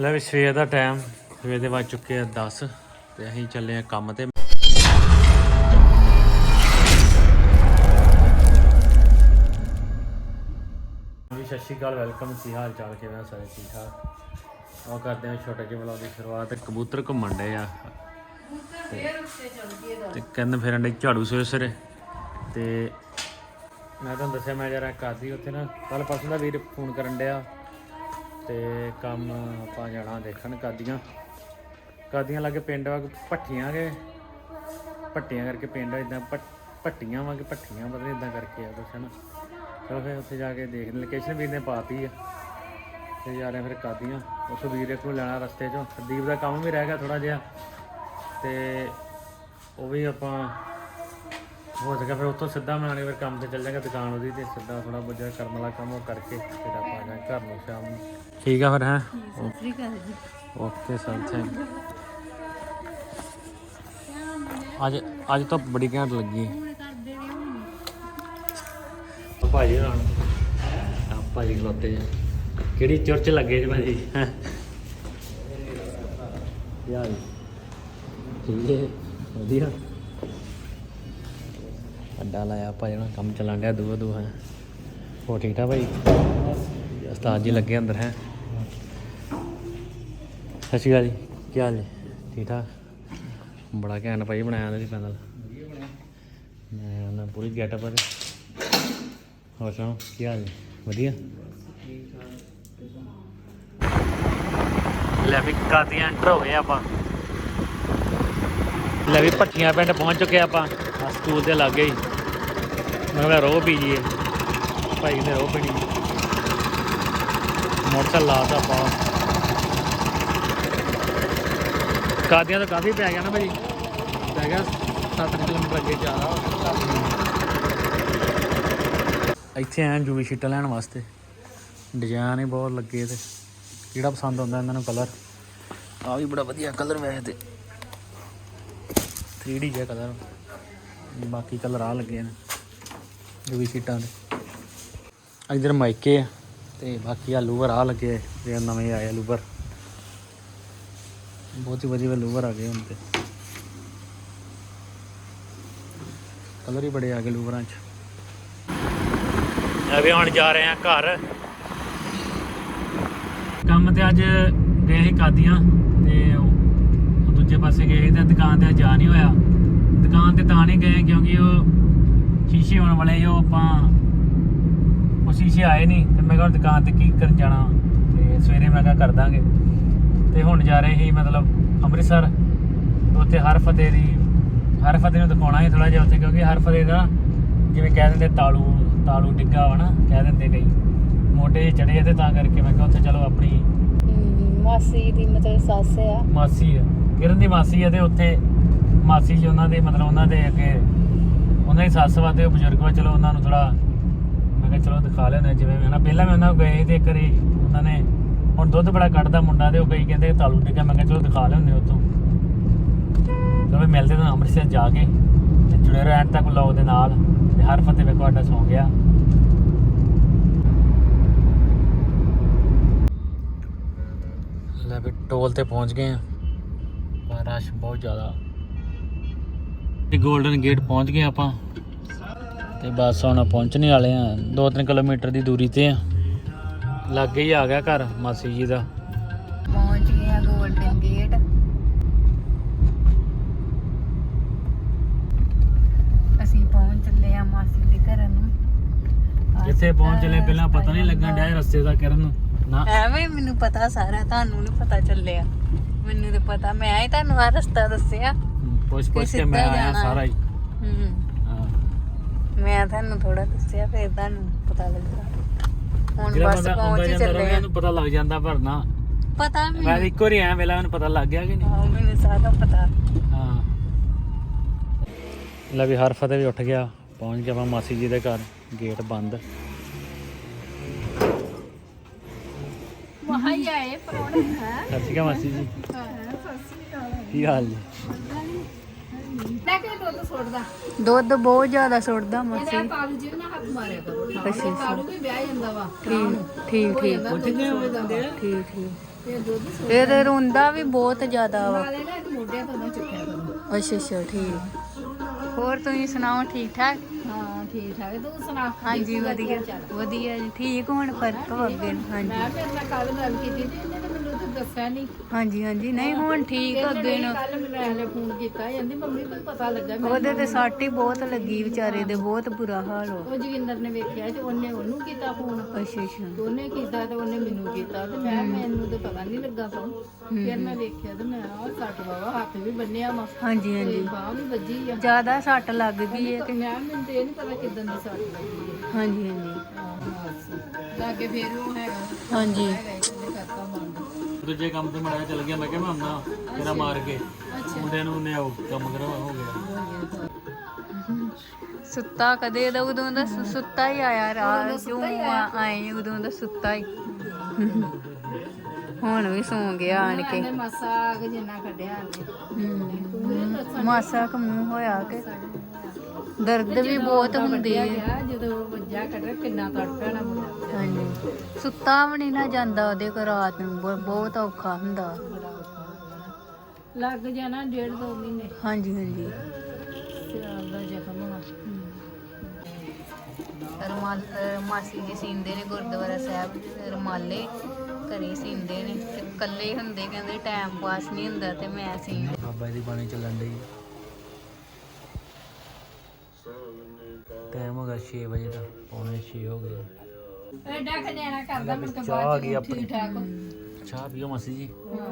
ਲੈ ਵੀ ਸਵੇਰ ਦਾ ਟਾਈਮ ਸਵੇਰ ਦੇ ਵੱਜ ਚੁੱਕੇ ਆ 10 ਤੇ ਅਸੀਂ ਚੱਲੇ ਆ ਕੰਮ ਤੇ। ਵੀ ਸਤਿ ਸ਼੍ਰੀ ਅਕਾਲ ਵੈਲਕਮ ਕੀ ਹਾਲ ਚਾਲ ਕਿਵੇਂ ਆ ਸਾਰੇ ਠੀਕ ਠਾਕ? ਉਹ ਕਰਦੇ ਆ ਛੋਟੇ ਜਿਹੇ ਵਲੌਗ ਦੀ ਸ਼ੁਰੂਆਤ ਕਬੂਤਰ ਘੁੰਮਣ ਡਏ ਆ। ਤੇ ਕਹਿੰਦੇ ਫਿਰਨ ਡੇ ਝਾੜੂ ਸਵੇਰੇ ਸਵੇਰੇ ਤੇ ਮੈਂ ਤੁਹਾਨੂੰ ਦੱਸਿਆ ਮੈਂ ਜਰਾ ਕਾਦੀ ਉੱਥੇ ਨਾ ਕੱਲ ਪਰਸੋਂ ਦਾ ਵੀਰ ਫੋਨ ਕਰਨ ਡਿਆ। ਤੇ ਕੰਮ ਆਪਾਂ ਜਾਣਾ ਦੇਖਣ ਕਾਦੀਆਂ। ਕਾਦੀਆਂ ਲਾਗੇ ਪਿੰਡ ਵਾ ਭੱਠੀਆਂ ਕੇ। ਪੱਟੀਆਂ ਕਰਕੇ ਪਿੰਡ ਇਦਾਂ ਪੱਟੀਆਂ ਵਾਂ ਕਿ ਭੱਠੀਆਂ, ਪਤਾ ਨਹੀਂ ਇਦਾਂ ਕਰਕੇ ਆ ਕੁਛ, ਹਨਾ। ਚਲੋ ਫਿਰ ਉੱਥੇ ਜਾ ਕੇ ਦੇਖਦੇ ਲੋਕੇਸ਼ਨ ਵੀਰ ਨੇ ਪਾਤੀ ਆ। ਤੇ ਜਾ ਰਹੇ ਫਿਰ ਕਾਦੀਆਂ। ਉਸ ਵੀਰ ਨੂੰ ਲੈਣਾ ਰਸਤੇ ਚੋਂ। ਦੀਪ ਦਾ ਕੰਮ ਵੀ ਰਹਿ ਗਿਆ ਥੋੜਾ ਜਿਹਾ। ਤੇ ਉਹ ਵੀ ਆਪਾਂ ਹੋ ਸਕਿਆ। ਫਿਰ ਉੱਥੋਂ ਸਿੱਧਾ ਮੈਂ ਆਣੇ ਫਿਰ ਕੰਮ ਤੇ ਚੱਲ ਜਾਗਾ ਦੁਕਾਨ ਉਹਦੀ ਤੇ। ਸਿੱਧਾ ਥੋੜਾ ਬਹੁਤ ਕਰਨ ਵਾਲਾ ਕੰਮ ਉਹ ਕਰਕੇ। ਫਿਰ ਆਪਾਂ ਆ ਜਾਾਂਗੇ ਘਰ ਨੂੰ ਸ਼ਾਮ ਨੂੰ ਠੀਕ ਆ ਫਿਰ ਹੈ? ਸ੍ਰੀ ਅਕਾਲ ਜੀ। ਓਕੇ ਸਰ ਥੈਂਕ ਅੱਜ ਅੱਜ ਤਾਂ ਬੜੀ ਘੈਂਟ ਲੱਗੀ। ਭਾਜੀ ਨਾਲ ਆ ਭਾਜੀ ਖਲੋਤੇ ਆ। ਕਿਹੜੀ ਚੁਰਚ ਲੱਗੇ ਜੀ ਭਾਜੀ? ਯਾਰ ਠੀਕ ਹੈ ਵਧੀਆ। ਅੱਡਾ ਲਾਇਆ ਭਾਜੀ ਨਾਲ ਕੰਮ ਚੱਲਣ ਡਿਆ ਦੂਆ ਦੂਆ ਹੈ ਹੋ ਠੀਕ ਠਾਕ ਭਾਈ ਉਸਤਾਦ ਜੀ ਲੱਗੇ ਅੰਦਰ ਹੈ? ਸਤਿ ਸ਼੍ਰੀ ਅਕਾਲ ਜੀ ਕੀ ਹਾਲ ਜੀ? ਠੀਕ ਠਾਕ? ਬੜਾ ਘੈਂਟ ਭਾਈ ਬਣਾਇਆ ਇਹਨੇ ਪੈਨਲ। ਮੈਂ ਨਾ ਪੂਰੀ ਗੈਟਅਪ ਹੈ ਹੋਰ ਸੁਣਾਓ ਕੀ ਹਾਲ ਜੀ? ਵਧੀਆ? ਲੈ ਵੀ ਕਾਦੀਆਂ ਐਂਟਰ ਹੋ ਗਏ ਆਪਾਂ। ਲੈ ਵੀ ਪੱਠੀਆਂ ਪਿੰਡ ਪਹੁੰਚ ਚੁੱਕੇ ਆਪਾਂ। ਆ ਸਕੂਲ ਦੇ ਲਾਗੇ ਹੀ। ਮੈਂ ਕਿਹਾ ਰੋ ਪੀ ਜੀਏ ਭਾਈ ਨੇ ਰੋ ਪੀਣੀ। ਮੋਟਰਸਾਈਕਲ ਲਾਤਾ ਆਪਾਂ। ਕਾਦੀਆਂ ਤਾਂ ਕਾਫੀ ਪੈ ਗਿਆ ਨਾ ਭਾਜੀ। ਪੈ ਗਿਆ 7 ਕਿਲੋਮੀਟਰ ਅੱਗੇ ਜ਼ਿਆਦਾ ਇੱਥੇ ਆਏ ਜੂਵੀ ਸ਼ੀਟਾਂ ਲੈਣ ਵਾਸਤੇ। ਡਿਜ਼ਾਈਨ ਹੀ ਬਹੁਤ ਲੱਗੇ ਤੇ। ਕਿਹੜਾ ਪਸੰਦ ਆਉਂਦਾ ਇਹਨਾਂ ਨੂੰ ਕਲਰ ਆ ਵੀ ਬੜਾ ਵਧੀਆ ਕਲਰ ਵੈਸੇ ਤੇ। 3D ਜਿਹਾ ਕਲਰ ਬਾਕੀ ਕਲਰ ਆ ਲੱਗੇ ਨੇ ਜੂਵੀ ਸ਼ੀਟਾਂ ਦੇ। ਇਧਰ ਮਾਈਕੇ ਆ ਤੇ ਬਾਕੀ ਆ ਲੂਵਰ ਆ ਲੱਗੇ ਜੇ ਨਵੇਂ ਆਏ ਆ ਲੂਵਰ। ਬਹੁਤ ਹੀ ਵਧੀਆ ਲੂਵਰ ਆ ਗਏ ਹੁਣ ਤੇ। ਕਲਰ ਹੀ ਬੜੇ ਆ ਗਏ ਲੂਵਰਾਂ 'ਚ। ਅਬੇ ਹੁਣ ਜਾ ਰਹੇ ਆ ਘਰ। ਕੰਮ ਤੇ ਅੱਜ ਗਏ ਸੀ ਕਾਦੀਆਂ ਤੇ ਉਹ ਦੂਜੇ ਪਾਸੇ ਗਏ ਸੀ ਤੇ ਦੁਕਾਨ ਤੇ ਅੱਜ ਜਾ ਨਹੀਂ ਹੋਇਆ। ਦੁਕਾਨ ਤੇ ਤਾਂ ਨਹੀਂ ਗਏ ਕਿਉਂਕਿ ਉਹ ਸ਼ੀਸ਼ੇ ਹੋਣ ਵਾਲੇ ਸੀ, ਉਹ ਆਪਾਂ ਉਹ ਸ਼ੀਸ਼ੇ ਆਏ ਨਹੀਂ ਤੇ ਮੈਂ ਕਿਹਾ ਹੁਣ ਦੁਕਾਨ ਤੇ ਕੀ ਕਰਨ ਜਾਣਾ। ਤੇ ਸਵੇਰੇ ਮੈਂ ਕਿਹਾ ਕਰ ਦਾਂਗੇ। ਤੇ ਹੁਣ ਜਾ ਰਹੇ ਸੀ ਮਤਲਬ ਅੰਮ੍ਰਿਤਸਰ। ਉੱਥੇ ਹਰ ਫਤਿਹ ਦੀ ਹਰ ਫਤਿਹ ਨੂੰ ਦਿਖਾਉਣਾ ਸੀ ਥੋੜਾ ਜਿਹਾ ਉੱਥੇ ਕਿਉਂਕਿ ਹਰ ਫਤਿਹ ਦਾ ਜਿਵੇਂ ਕਹਿ ਦਿੰਦੇ ਤਾਲੂ ਤਾਲੂ ਡਿੱਗਾ ਵਾ ਨਾ ਕਹਿ ਦਿੰਦੇ ਕਈ। ਮੋਢੇ ਚੜੇ ਤੇ ਤਾਂ ਕਰਕੇ ਮੈਂ ਕਿਹਾ ਉੱਥੇ ਚਲੋ ਆਪਣੀ ਮਾਸੀ ਦੀ ਮਤਲਬ ਸੱਸ ਆ। ਮਾਸੀ ਆ। ਕਿਰਨ ਦੀ ਮਾਸੀ ਆ ਤੇ ਉੱਥੇ ਮਾਸੀ ਜੀ ਉਹਨਾਂ ਦੇ ਮਤਲਬ ਉਹਨਾਂ ਦੇ ਅੱਗੇ ਉਹਨਾਂ ਦੀ ਸੱਸ ਵਾ ਤੇ ਉਹ ਬਜ਼ੁਰਗ ਵਾ ਚਲੋ ਉਹਨਾਂ ਨੂੰ ਥੋੜਾ ਮੈਂ ਕਿਹਾ ਚਲੋ ਦਿਖਾ ਲੈਣੇ ਜਿਵੇਂ ਵੀ ਹਨਾ ਪਹਿਲਾਂ ਮੈਂ ਉਹਨਾਂ ਕੋਲ ਗਏ ਤੇ ਇੱਕ ਵਾਰੀ ਉਹਨਾਂ ਨੇ ਹੁਣ ਦੁੱਧ ਬੜਾ ਕੱਢਦਾ ਮੁੰਡਾ ਤੇ ਉਹ ਕਈ ਕਹਿੰਦੇ ਤਾਲੂ ਡਿੱਗਾ ਮੈਂ ਕਿਹਾ ਚਲੋ ਦਿਖਾ ਲੈਂਦੇ ਉੱਥੋਂ। ਚਲੋ ਮਿਲਦੇ ਤਾਂ ਅੰਮ੍ਰਿਤਸਰ ਜਾ ਕੇ, ਤੇ ਜੁੜੇ ਰਹਿਣ ਤੱਕ ਲੋਕ ਦੇ ਨਾਲ, ਤੇ ਹਰ ਫਤਿਹ ਵੇਖੋ ਤੁਹਾਡਾ ਸੌਂ ਗਿਆ। ਲੈ ਵੀ ਟੋਲ ਤੇ ਪਹੁੰਚ ਗਏ ਆ ਪਰ ਰਸ਼ ਬਹੁਤ ਜ਼ਿਆਦਾ। ਤੇ 골ਡਨ ਗੇਟ ਪਹੁੰਚ ਗਏ ਆਪਾਂ, ਤੇ ਬਸ ਹੁਣ ਪਹੁੰਚਣੇ ਵਾਲੇ ਆ 2-3 ਕਿਲੋਮੀਟਰ ਦੀ ਦੂਰੀ ਤੇ ਆ ਲਾਗੇ ਹੀ ਆ ਗਿਆ ਘਰ ਮਾਸੀ ਜੀ ਦਾ। ਪਹੁੰਚ ਗਏ ਆ ਗੋਲਡਨ ਗੇਟ ਅਸੀਂ ਪਹੁੰਚ ਚੱਲੇ ਆ ਮਾਸੀ ਦੇ ਘਰ ਨੂੰ। ਜਿੱਥੇ ਪਹੁੰਚ ਚਲੇ ਪਹਿਲਾਂ ਪਤਾ ਨਹੀਂ ਲੱਗਣ ਡਿਆ ਰਸਤੇ ਦਾ ਕਰਨ ਨੂੰ। ਨਾ। ਐਵੇਂ ਮੈਨੂੰ ਪਤਾ ਸਾਰਾ ਤੁਹਾਨੂੰ ਨਹੀਂ ਪਤਾ ਚੱਲਿਆ। ਮੈਨੂੰ ਤੇ ਪਤਾ ਮੈਂ ਹੀ ਤੁਹਾਨੂੰ ਆ ਰਸਤਾ ਦੱਸਿਆ। ਪੁੱਛ ਪੁੱਛ ਕੇ ਮੈਂ ਆਇਆ। ਸਾਰਾ ਹੀ। ਹੂੰ। ਹਾਂ। ਮੈਂ ਤੁਹਾਨੂੰ ਥੋੜਾ ਦੱਸਿਆ ਫਿਰ ਤੁਹਾਨੂੰ ਪਤਾ ਲੱਗਾ ਹੁਣ ਜਿਹੜਾ ਬਸ ਬੰਦਾ ਆਉਂਦਾ ਪਹੁੰਚ ਹੀ ਜਾਂਦਾ ਚੱਲੇ ਰਹੇ ਆ। ਉਹਨੂੰ ਪਤਾ ਲੱਗ ਜਾਂਦਾ ਪਰ ਨਾ ਪਤਾ ਮੈਂ ਮੈਨੂੰ ਇੱਕੋ ਵਾਰੀ ਆਇਆ ਵੇਲਾ ਮੈਨੂੰ ਪਤਾ ਲੱਗ ਗਿਆ ਕਿ ਨਹੀਂ। ਹਾਂ ਮੈਨੂੰ ਸਾਰਾ ਪਤਾ। ਹਾਂ। ਲੈ ਵੀ ਹਰ ਫਤਿਹ ਵੀ ਉੱਠ ਗਿਆ ਪਹੁੰਚ ਗਿਆ ਆਪਾਂ ਮਾਸੀ ਜੀ ਦੇ ਘਰ ਗੇਟ ਬੰਦ। ਮਹਾਈ ਆਏ ਪਰੋਣੇ। ਹੈ ਸਤਿ ਸ਼੍ਰੀ ਅਕਾਲ ਮਾਸੀ ਜੀ। ਕੀ ਹਾਲ ਜੀ? ਦੁੱਧ ਬਹੁਤ ਜ਼ਿਆਦਾ ਸੁੱਟਦਾ ਮਾਸੀ। ਕਾਲੂ ਜੀ ਨਾ ਹੱਥ ਮਾਰਿਆ ਕਰੋ। ਅੱਛਾ ਕਾਲੂ ਵੀ ਵਿਆਹ ਜਾਂਦਾ ਵਾ। ਠੀਕ ਠੀਕ ਠੀਕ। ਉੱਠ ਗਏ ਹੋਏ ਦੰਦੇ ਠੀਕ ਠੀਕ। ਇਹ ਦੁੱਧ ਇਹ ਤੇ ਰੋਂਦਾ ਵੀ ਬਹੁਤ ਜ਼ਿਆਦਾ ਵਾ। ਨਾਲੇ ਨਾ ਇੱਕ ਮੋਢਿਆਂ ਤੋਂ ਨਾ ਚੁੱਕਿਆ ਕਰੋ। ਅੱਛਾ ਅੱਛਾ ਠੀਕ। ਹੋਰ ਤੁਸੀਂ ਸੁਣਾਓ ਠੀਕ ਠਾਕ? ਹਾਂ ਠੀਕ ਠਾਕ। ਤੂੰ ਸੁਣਾ ਹਾਂਜੀ ਵਧੀਆ। ਵਧੀਆ ਜੀ ਠੀਕ ਹੁਣ ਫ਼ਰਕ ਅੱਗੇ ਨੂੰ, ਹਾਂਜੀ। ਮੈਂ ਫਿਰ ਨਾਲ ਕੱਲ ਗੱਲ ਕੀਤੀ ਤਾਂ ਦੱਸਿਆ ਨਹੀਂ ਹਾਂਜੀ ਹਾਂਜੀ। ਨਹੀਂ ਹੁਣ ਠੀਕ ਆ ਅੱਗੇ ਨੂੰ ਕੱਲ ਮੈਨੂੰ ਇਹਨੇ ਫੋਨ ਕੀਤਾ ਕਹਿੰਦੀ ਮੰਮੀ ਕੋਈ ਪਤਾ ਲੱਗਾ ਮੈਨੂੰ? ਉਹਦੇ ਤੇ ਸੱਟ ਹੀ ਬਹੁਤ ਲੱਗੀ ਵਿਚਾਰੇ ਦੇ ਬਹੁਤ ਬੁਰਾ ਹਾਲ ਹੋ ਉਹ ਜੋਗਿੰਦਰ ਨੇ ਵੇਖਿਆ ਤੇ ਉਹਨੇ ਉਹਨੂੰ ਕੀਤਾ ਫੋਨ। ਅੱਛਾ ਅੱਛਾ। ਤੇ ਉਹਨੇ ਕੀਤਾ ਤੇ ਉਹਨੇ ਮੈਨੂੰ ਕੀਤਾ। ਤੇ ਮੈਂ ਮੈਨੂੰ ਤਾਂ ਪਤਾ ਨਹੀਂ ਲੱਗਾ ਫੋਨ ਫਿਰ ਮੈਂ ਵੇਖਿਆ ਤੇ ਮੈਂ ਆ ਸੱਟ ਬਾਵਾ ਹੱਥ ਵੀ ਬੰਨਿਆ ਵਾ। ਹਾਂਜੀ ਤੇ ਹਾਂਜੀ। ਬਾਹ ਵੀ ਵੱਜੀ ਆ। ਜ਼ਿਆਦਾ ਸੱਟ ਲੱਗ ਗਈ ਹੈ ਤੇ। ਮੈਂ ਮੈਨੂੰ ਤੇ ਇਹ ਨਹੀਂ ਪਤਾ ਕਿਦਾਂ ਦੀ ਸੱਟ ਲੱਗੀ ਹੈ। ਹਾਂਜੀ ਹਾਂਜੀ। ਲਾਗੇ ਫੇਰ ਉਹ ਹੈਗਾ। ਹਾਂਜੀ। ਹੈਗਾ ਇੱਕ ਉਹਨੇ ਕਰਤਾ ਮੰਗ ਦੂਜੇ ਕੰਮ ਤੇ ਮੜਿਆ ਚੱਲ ਗਿਆ ਮੈਂ ਕਿਹਾ ਮੈਂ ਆਉਣਾ ਤੇਰਾ ਮਾਰ ਕੇ। ਮੁੰਡੇ ਨੂੰ ਨੇ ਉਹ ਕੰਮ ਕਰਵਾ ਹੋ ਗਿਆ। ਸੁੱਤਾ ਕਦੇ ਦਾ ਉਦੋਂ ਦਾ ਸੁ- ਸੁੱਤਾ ਹੀ ਆਇਆ ਰਾਤ ਜੋ ਆਏ ਉਦੋਂ ਦਾ ਸੁੱਤਾ ਹੀ। ਹੁਣ ਵੀ ਸੌਂ ਗਿਆ ਆਣ ਕੇ। ਮਾਸਾ ਕੁ ਜਿੰਨਾ ਕੱਢਿਆ ਨੇ ਹਮ, ਮਾਸਾ ਕੁ ਮੂੰਹ ਹੋਇਆ ਕਿ ਦਰਦ ਵੀ ਬਹੁਤ ਹੁੰਦੀ ਹੈ। ਜਦੋਂ ਵੱਜਾ ਕੱਢ ਕਿੰਨਾ ਤੜਪਿਆ ਨਾ ਮੁੰਡਾ। ਹਾਂਜੀ। ਸੁੱਤਾ ਵੀ ਨਹੀਂ ਨਾ ਜਾਂਦਾ ਉਹਦੇ ਕੋ ਰਾਤ ਨੂੰ ਬ- ਬਹੁਤ ਔਖਾ ਹੁੰਦਾ। ਲੱਗ ਜਾਣਾ ਡੇਢ ਦੋ ਮਹੀਨੇ। ਹਾਂਜੀ ਹਾਂਜੀ। ਸਿਰ ਦਾ ਜ਼ਖਮ ਹੋਣਾ। ਰਮਾਲ ਅਹ ਮਾਸੀ ਜੀ ਸੀਂਦੇ ਨੇ ਗੁਰਦੁਆਰਾ ਸਾਹਿਬ ਰਮਾਲੇ ਘਰੇ ਸੀਂਦੇ ਨੇ। ਤੇ ਇਕੱਲੇ ਹੁੰਦੇ ਕਹਿੰਦੇ ਟਾਈਮ ਪਾਸ ਨਹੀਂ ਹੁੰਦਾ ਤੇ ਮੈਂ ਸੀਂ ਬਾਬਾ ਦੀ ਬਾਣੀ ਚੱਲਣ ਡਈ। ਗਿਆ 6 ਵਜੇ ਦਾ ਪੌਣੇ 6 ਹੋ ਗਏ। ਐਡਾ ਖਨਿਆਣਾ ਕਰਦਾ ਮੁੜ ਕੇ ਚਾਹ ਆ ਬਾਅਦ ਗਈ ਚ ਆਪਣੀ। ਠੀਕ ਠਾਕ ਚਾਹ ਪੀਓ ਮਾਸੀ ਜੀ।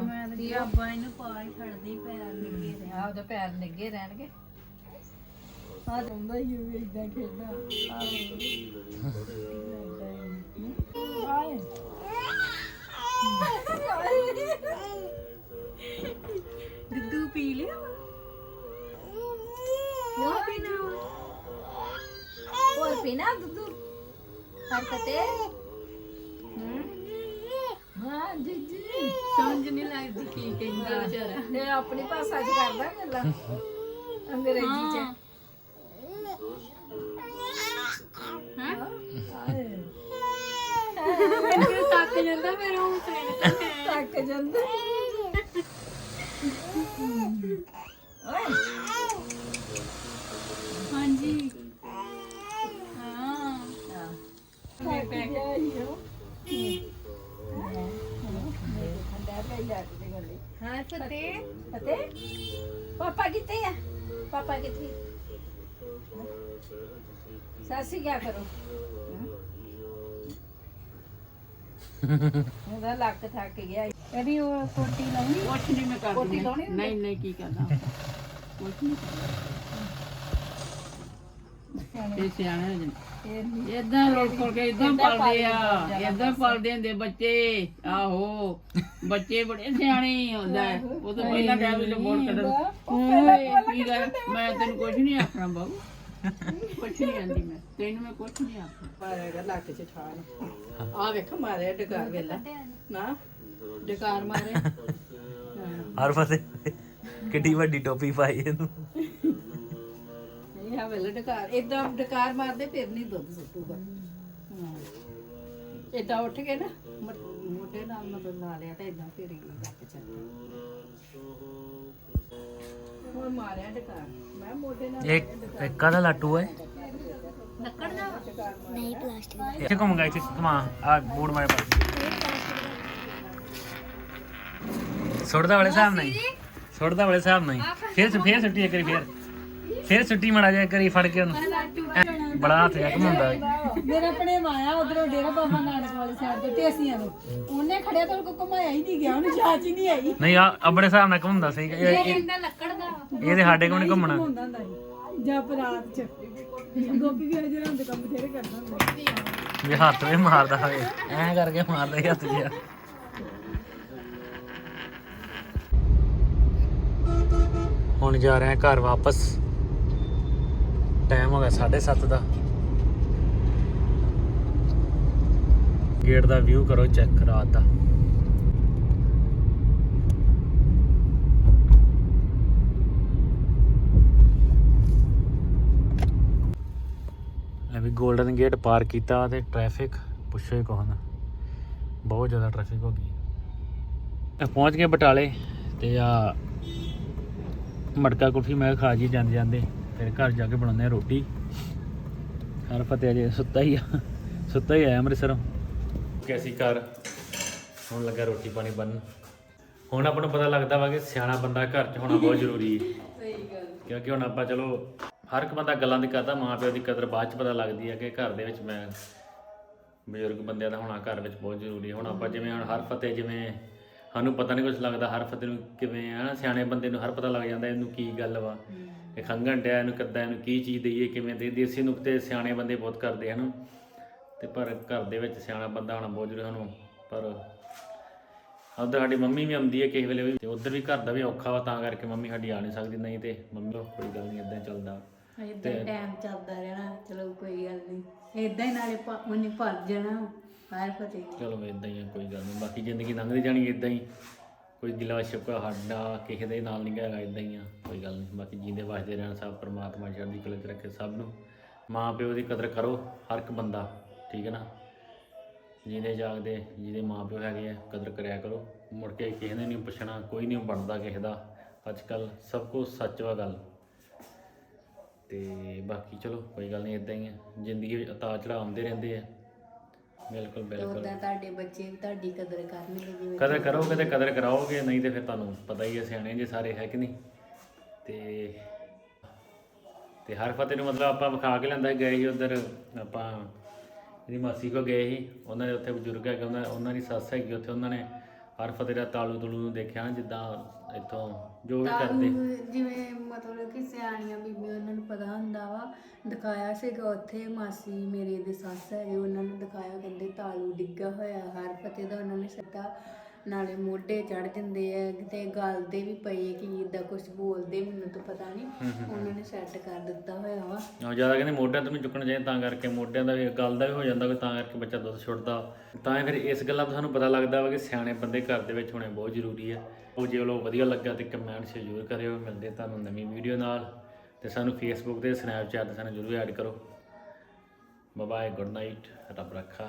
ਮੈਂ ਤੇ ਬਾਬਾ ਇਹਨੂੰ ਪਾ ਹੀ ਛੱਡਦੀ ਪੈਰ ਲੱਗੇ ਆ ਉਹਦੇ ਪੈਰ ਨਿੱਗੇ ਰਹਿਣਗੇ। ਆ ਰੋਂਦਾ ਹੀ ਉਹ ਇਦਾਂ ਖੇਡਦਾ ਆਏ। ਪੀਣਾ ਦੁੱਧ। ਹਰਕਤੇ ਹਾਂ। ਜੀ ਜੀ। ਸਮਝ ਨਹੀਂ ਲੱਗਦੀ ਕੀ ਕਹਿੰਦਾ। ਵਿਚਾਰਾ ਨੇ ਆਪਣੀ ਭਾਸ਼ਾ ਚ ਕਰਦਾ ਗੱਲਾਂ। ਅੰਗਰੇਜ਼ੀ ਚ। ਮੈਨੂੰ ਤੱਕ ਜਾਂਦਾ ਮੇਰਾ ਹੌਸਲੇ ਤੱਕ ਜਾਂਦਾ। ਹਾਂਜੀ ਹਾਂ ਮੈਂ ਪੈ ਗਿਆ ਹੀ ਹੋ ਹਾਂ ਫਤਿਹ। ਅਤੇ ਪਾਪਾ ਕਿੱਥੇ ਆ? ਪਾਪਾ ਕਿੱਥੇ? ਸਾਸੀ ਕੀ ਕਰੋ। ਇਹਦਾ ਲੱਕ ਥੱਕ ਗਿਆ। ਇਹਦੀ ਉਹ ਕੋਟੀ ਲਾਉਣੀ? ਕੁਛ ਨਹੀਂ ਮੈਂ ਕੋਟੀ ਲਾਉਣੀ ਨਹੀਂ ਨਹੀਂ ਕੀ ਕਰਦਾ ਕੁਛ ਨਹੀਂ ਇਹ ਸਿਆਣੇ ਹੋ ਜਾਂਦੇ। ਇਦਾਂ ਲੋਕ ਕੋਲ ਕੇ ਇਦਾਂ ਪਲਦੇ ਆ ਇਦਾਂ ਪਲਦੇ ਹੁੰਦੇ ਬੱਚੇ ਆਹੋ। ਬੱਚੇ ਬੜੇ ਸਿਆਣੇ ਹੁੰਦਾ। ਉਹ ਤਾਂ ਪਹਿਲਾਂ ਟਾਈਮ ਵਿੱਚ ਬੋਲ ਕੱਢਣ ਓਏ, ਕੀ ਗੱਲ? ਮੈਂ ਤੈਨੂੰ ਕੁਛ ਨਹੀਂ ਆਖਣਾ ਬਾਬੂ। ਕੁਛ ਨਹੀਂ ਆਂਦੀ ਮੈਂ। ਤੈਨੂੰ ਮੈਂ ਕੁਛ ਨਹੀਂ ਆਖਣਾ। ਮਾਰੇਗਾ ਲੱਕ ਚ ਛਾਲ। ਆ ਵੇਖ ਮਾਰਿਆ ਡਕਾਰ ਵੇਲਾ। ਨਾ? ਡਕਾਰ ਮਾਰੇ ਹਰ ਫਤਿਹ ਕਿੱਡੀ ਵੱਡੀ ਟੋਪੀ ਪਾਈ ਇਹਨੂੰ। ਇਹ ਆ ਵੇਲੇ ਡਕਾਰ ਇਦਾਂ ਡਕਾਰ ਮਾਰਦੇ ਫਿਰ ਨਹੀਂ ਦੁੱਧ ਸੁੱਟੂਗਾ। ਇਦਾਂ ਉੱਠ ਕੇ ਨਾ ਮੋਢੇ ਨਾਲ ਮਤਲਬ ਲਾ ਲਿਆ ਤਾਂ ਇਦਾਂ ਫਿਰ ਹੀ ਲੱਕ ਚੱਲਦਾ ਹੁਣ ਮਾਰਿਆ ਡਕਾਰ। ਮੈਂ ਮੋਢੇ ਨਾਲ ਇੱਕ ਇੱਕ ਕਾਹਦਾ ਲਾਟੂ ਹੈ। ਲੱਕੜ ਦਾ? ਇੱਥੇ ਘੁੰਮ ਗਿਆ ਇੱਥੇ ਘੁਮਾ ਆ ਬੂੜ ਮਾਰੇ ਪਾਸ ਸੁੱਟਦਾ ਵਾਲੇ ਹਿਸਾਬ ਨਹੀਂ ਸੁੱਟਦਾ ਵਾਲੇ ਹਿਸਾਬ ਨਹੀਂ ਫੇਰ ਫੇਰ ਸੁੱਟੀ ਇੱਕ ਵਾਰੀ ਫੇਰ। ਫੇਰ ਸੁੱਟੀ ਮੜਾ ਜਾ ਕਰੀ ਫੜ ਕੇ ਉਹਨੂੰ। ਬੜਾ ਹੱਥ ਜਾ ਘੁਮਾਉਂਦਾ ਏ। ਮੇਰਾ ਆਪਣੇ ਆਇਆ ਉਧਰੋਂ ਡੇਰਾ ਬਾਬਾ ਨਾਨਕ ਵਾਲੀ ਸਾਈਡ ਤੇ ਟੇਸੀਆਂ ਨੂੰ ਉਹਨੇ ਖੜਿਆ ਤਾਂ ਕੋ ਘੁਮਾਇਆ ਹੀ ਨਹੀਂ ਗਿਆ ਉਹਨੂੰ ਜਾਚ ਹੀ ਨਹੀਂ ਆਈ। ਨਹੀਂ ਆ ਆਪਣੇ ਹਿਸਾਬ ਨਾਲ ਘੁੰਮਦਾ ਸਹੀ। ਇਹ- ਇਹ- ਕਹਿੰਦਾ ਲੱਕੜ ਦਾ। ਇਹਦੇ ਸਾਡੇ ਕੋਲ ਨਹੀਂ ਘੁੰਮਣਾ। ਹੁੰਦਾ ਹੁੰਦਾ ਸੀ ਜਪ ਰਾਤ ਚ। ਗੋਪੀ ਵੀ ਹਜੇ ਹੁੰਦੇ ਕੰਮ ਬਥੇਰੇ ਕਰਦਾ ਹੁੰਦਾ ਵੀ ਹੱਥ ਵੀ ਮਾਰਦਾ ਹੋਵੇ। ਐਂ ਕਰਕੇ ਮਾਰਦਾ ਹੀ ਹੱਥ ਜਿਹਾ। ਹੁਣ ਜਾ ਰਹੇ ਹਾਂ ਘਰ ਵਾਪਸ। ਟਾਈਮ ਹੋ ਗਿਆ 7:30 ਦਾ। ਗੇਟ ਦਾ ਵਿਊ ਕਰੋ ਚੈੱਕ ਰਾਤ ਦਾ। ਵੀ 골ਡਨ ਗੇਟ ਪਾਰ ਕੀਤਾ ਤੇ ਟ੍ਰੈਫਿਕ ਪੁੱਛੋ ਹੀ ਕੋਹਨ ਬਹੁਤ ਜ਼ਿਆਦਾ ਟ੍ਰੈਫਿਕ ਹੋ ਗਈ। ਪਹੁੰਚ ਗਏ ਬਟਾਲੇ ਤੇ ਆ ਮਟਕਾ ਕੁਲਫੀ ਮੈਂ ਖਾ ਜੀ ਜਾਂਦੇ ਜਾਂਦੇ ਫਿਰ ਘਰ ਜਾ ਕੇ ਬਣਾਉਂਦੇ ਆ ਰੋਟੀ। ਹਰ ਫਤਿਹ ਜੇ ਸੁੱਤਾ ਹੀ ਆ। ਸੁੱਤਾ ਹੀ ਆਇਆ ਅੰਮ੍ਰਿਤਸਰੋਂ। ਕੈਸੀ ਘਰ? ਹੁਣ ਲੱਗਾ ਰੋਟੀ ਪਾਣੀ ਬਣਨ। ਹੁਣ ਆਪਾਂ ਨੂੰ ਪਤਾ ਲੱਗਦਾ ਵਾ ਕਿ ਸਿਆਣਾ ਬੰਦਾ ਘਰ 'ਚ ਹੋਣਾ ਬਹੁਤ ਜ਼ਰੂਰੀ ਹੈ। ਸਹੀ ਗੱਲ। ਕਿਉਂਕਿ ਹੁਣ ਆਪਾਂ ਚਲੋ ਹਰ ਇੱਕ ਬੰਦਾ ਗੱਲਾਂ ਦੀ ਕਰਦਾ ਮਾਂ ਪਿਓ ਦੀ ਕਦਰ ਬਾਅਦ 'ਚ ਪਤਾ ਲੱਗਦੀ ਹੈ ਕਿ ਘਰ ਦੇ ਵਿੱਚ ਮੈਂ ਬਜ਼ੁਰਗ ਬੰਦਿਆਂ ਦਾ ਹੋਣਾ ਘਰ ਵਿੱਚ ਬਹੁਤ ਜ਼ਰੂਰੀ ਹੈ। ਹੁਣ ਆਪਾਂ ਜਿਵੇਂ ਹੁਣ ਹਰ ਫਤਿਹ ਜਿਵੇਂ ਸਾਨੂੰ ਪਤਾ ਨਹੀਂ ਕੁਝ ਲੱਗਦਾ ਹਰ ਫਤਿਹ ਨੂੰ ਕਿਵੇਂ ਹੈ ਨਾ ਸਿਆਣੇ ਬੰਦੇ ਨੂੰ ਹਰ ਪਤਾ ਲੱਗ ਜਾਂਦਾ ਇਹਨੂੰ ਕੀ ਗੱਲ ਵਾ। ਇਹ ਖੰਗਣ ਡਿਆ ਇਹਨੂੰ ਕਿੱਦਾਂ ਇਹਨੂੰ ਕੀ ਚੀਜ਼ ਦਈਏ ਕਿਵੇਂ ਦੇ ਦੇਸੀ ਨੁਕਤੇ ਸਿਆਣੇ ਬੰਦੇ ਬਹੁਤ ਕਰਦੇ ਹਨ? ਤੇ ਪਰ ਘਰ ਦੇ ਵਿੱਚ ਸਿਆਣਾ ਬੰਦਾ ਹੋਣਾ ਬਹੁਤ ਜ਼ਰੂਰੀ ਸਾਨੂੰ ਪਰ ਉਧਰ ਸਾਡੀ ਮੰਮੀ ਵੀ ਆਉਂਦੀ ਹੈ ਕਿਸੇ ਵੇਲੇ ਵੀ ਤੇ ਉਧਰ ਵੀ ਘਰ ਦਾ ਵੀ ਔਖਾ ਵਾ ਤਾਂ ਕਰਕੇ ਮੰਮੀ ਸਾਡੀ ਆ ਨਹੀਂ ਸਕਦੀ ਨਹੀਂ ਤੇ ਮੰਮੀ ਉਹ ਕੋਈ ਗੱਲ ਨਹੀਂ ਇਦਾਂ ਚੱਲਦਾ। ਇਦਾਂ ਟਾਈਮ ਚੱਲਦਾ ਰਹਿਣਾ ਚਲੋ ਕੋਈ ਗੱਲ ਨਹੀਂ ਇਦਾਂ ਹੀ ਨਾਲੇ ਉਹਨੇ ਭਰ ਜਾਣਾ। ਹਰ ਫਤਿਹ ਚਲੋ ਇਦਾਂ ਹੀ ਆ, ਕੋਈ ਗੱਲ ਨਹੀਂ ਬਾਕੀ ਜ਼ਿੰਦਗੀ ਲੰਘਦੀ ਜਾਣੀ ਇਦਾਂ ਹੀ। ਕੋਈ ਗਿਲਾ ਸ਼ਿਕਵਾ ਸਾਡਾ, ਕਿਸੇ ਦੇ ਨਾਲ ਨਹੀਂ ਹੈਗਾ ਇਦਾਂ ਹੀ ਆ, ਕੋਈ ਗੱਲ ਨਹੀਂ ਬਾਕੀ ਜੀਂਦੇ ਵਸਦੇ ਰਹਿਣ ਸਭ, ਪਰਮਾਤਮਾ ਚੜ੍ਹਦੀ ਕਲਾ 'ਚ ਰੱਖੇ ਸਭ ਨੂੰ। ਮਾਂ ਪਿਓ ਦੀ ਕਦਰ ਕਰੋ, ਹਰ ਇੱਕ ਬੰਦਾ, ਠੀਕ ਹੈ ਨਾ? ਜਿਹਦੇ ਜਾਗਦੇ ਜਿਹਦੇ ਮਾਂ ਪਿਓ ਹੈਗੇ ਆ, ਕਦਰ ਕਰਿਆ ਕਰੋ। ਮੁੜ ਕੇ ਕਿਸੇ ਨੇ ਨਹੀਂ ਪੁੱਛਣਾ, ਕੋਈ ਨਹੀਂ ਬਣਦਾ ਕਿਸੇ ਦਾ। ਅੱਜ ਕੱਲ ਸਭ ਕੁਝ ਸੱਚ ਵਾ ਗੱਲ। ਤੇ ਬਾਕੀ ਚਲੋ, ਕੋਈ ਗੱਲ ਨਹੀਂ ਇਦਾਂ ਹੀ ਆ। ਜ਼ਿੰਦਗੀ ਵਿੱਚ ਉਤਾਰ ਚੜਾਅ ਆਉਂਦੇ ਰਹਿੰਦੇ ਆ। ਬਿਲਕੁਲ ਬਿਲਕੁਲ। ਉਦਾਂ ਤੁਹਾਡੇ ਬੱਚੇ ਵੀ ਤੁਹਾਡੀ ਕਦਰ ਕਰਨਗੇ ਜਿਵੇਂ ਕਦਰ ਕਰੋਗੇ ਤੇ ਕਦਰ ਕਰਾਓਗੇ ਨਹੀਂ ਤੇ ਫਿਰ ਤੁਹਾਨੂੰ ਪਤਾ ਹੀ ਹੈ ਸਿਆਣੇ ਜੇ ਸਾਰੇ ਹੈ ਕਿ ਨਹੀਂ। ਤੇ ਤੇ ਹਰ ਫਤਿਹ ਨੂੰ ਮਤਲਬ ਆਪਾਂ ਵਿਖਾ ਕੇ ਲੈਂਦਾ ਗਏ ਸੀ ਉਧਰ ਆਪਾਂ ਇਹਦੀ ਮਾਸੀ ਕੋ ਗਏ ਸੀ। ਉਹਨਾਂ ਦੇ ਉੱਥੇ ਬਜ਼ੁਰਗ ਹੈਗੇ ਉਹਨਾਂ ਉਹਨਾਂ ਦੀ ਸੱਸ ਹੈਗੀ ਉੱਥੇ ਉਹਨਾਂ ਨੇ ਹਰ ਫਤਿਹ ਦਾ ਤਾਲੂ ਤੁਲੂ ਨੂੰ ਦੇਖਿਆ ਜਿੱਦਾਂ ਇੱਥੋਂ ਜੋ ਵੀ ਕਰਦੇ। ਜਿਵੇਂ ਮਤਲਬ ਕਿ ਸਿਆਣੀਆਂ ਬੀਬੀਆਂ ਉਹਨਾਂ ਨੂੰ ਪਤਾ ਹੁੰਦਾ ਵਾ ਦਿਖਾਇਆ ਸੀਗਾ ਉੱਥੇ ਮਾਸੀ ਮੇਰੇ ਦੇ ਸੱਸ ਹੈਗੇ ਉਹਨਾਂ ਨੂੰ ਦਿਖਾਇਆ ਕਹਿੰਦੇ ਤਾਲੂ ਡਿੱਗਾ ਹੋਇਆ ਹਰ ਫਤਿਹ ਦਾ ਉਹਨਾਂ ਨੇ ਸੱਟਾ ਨਾਲੇ ਮੋਢੇ ਚੜ ਜਾਂਦੇ ਆ ਕਿਤੇ ਗੱਲ ਦੇ ਵੀ ਪਏ ਕਿ ਇਦਾਂ ਕੁਝ ਬੋਲਦੇ ਮੈਨੂੰ ਤਾਂ ਪਤਾ ਨਹੀਂ ਉਹਨਾਂ ਨੇ ਸੈੱਟ ਕਰ ਦਿੱਤਾ ਹੋਇਆ ਵਾ। ਉਹ ਜ਼ਿਆਦਾ ਕਹਿੰਦੇ ਮੋਢਿਆਂ ਤੋਂ ਨਹੀਂ ਚੁੱਕਣਾ ਚਾਹੀਦਾ ਤਾਂ ਕਰਕੇ ਮੋਢਿਆਂ ਦਾ ਵੀ ਗੱਲ ਦਾ ਵੀ ਹੋ ਜਾਂਦਾ ਕਿ ਤਾਂ ਕਰਕੇ ਬੱਚਾ ਦੁੱਧ ਛੁੱਟਦਾ। ਤਾਂ ਫਿਰ ਇਸ ਗੱਲਾਂ ਤੋਂ ਸਾਨੂੰ ਪਤਾ ਲੱਗਦਾ ਵਾ ਕਿ ਸਿਆਣੇ ਬੰਦੇ ਘਰ ਦੇ ਵਿੱਚ ਹੋਣੇ ਬਹੁਤ ਜ਼ਰੂਰੀ ਹੈ ਉਹ ਜੇ ਲੋ ਵਧੀਆ ਲੱਗਾ ਤੇ ਕਮੈਂਟ ਜ਼ਰੂਰ ਕਰਿਓ ਮਿਲਦੇ ਤੁਹਾਨੂੰ ਨਵੀਂ ਵੀਡੀਓ ਨਾਲ। ਤੇ ਸਾਨੂੰ ਫੇਸਬੁੱਕ ਤੇ ਸਨੈਪਚੈਟ ਤੇ ਸਾਨੂੰ ਜ਼ਰੂਰ ਐਡ ਕਰੋ। ਬਾਏ ਗੁੱਡ ਨਾਈਟ ਰੱਬ ਰੱਖਾ।